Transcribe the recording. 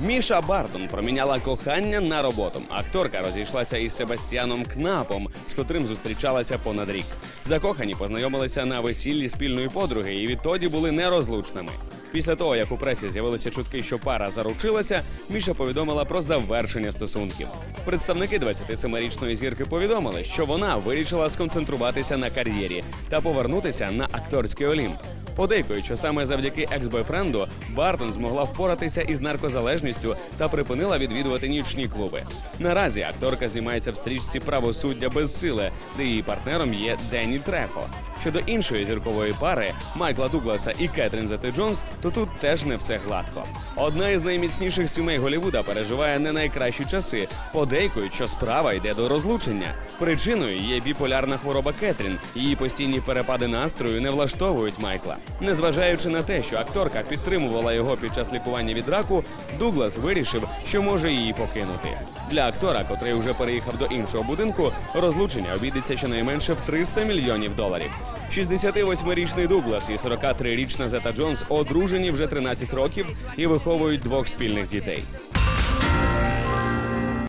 Міша Бартон проміняла кохання на роботу. Акторка розійшлася із Себастьяном Кнапом, з котрим зустрічалася понад рік. Закохані познайомилися на весіллі спільної подруги і відтоді були нерозлучними. Після того, як у пресі з'явилися чутки, що пара заручилася, Міша повідомила про завершення стосунків. Представники 27-річної зірки повідомили, що вона вирішила сконцентруватися на кар'єрі та повернутися на акторський олімп. Подейкують, що саме завдяки екс-бойфренду Бартон змогла впоратися із наркозалежністю та припинила відвідувати нічні клуби. Наразі акторка знімається в стрічці Правосуддя без сили, де її партнером є Денні Трефо. Щодо іншої зіркової пари Майкла Дугласа і Кетрін Зети Джонс, то тут теж не все гладко. Одна із найміцніших сімей Голівуда переживає не найкращі часи. Подейкують, що справа йде до розлучення. Причиною є біполярна хвороба Кетрін. Її постійні перепади настрою не влаштовують Майкла. Незважаючи на те, що акторка підтримувала його під час лікування від раку, Дуглас вирішив, що може її покинути. Для актора, котрий вже переїхав до іншого будинку, розлучення обійдеться щонайменше в 300 мільйонів доларів. 68-річний Дуглас і 43-річна Зета Джонс одружені вже 13 років і виховують двох спільних дітей.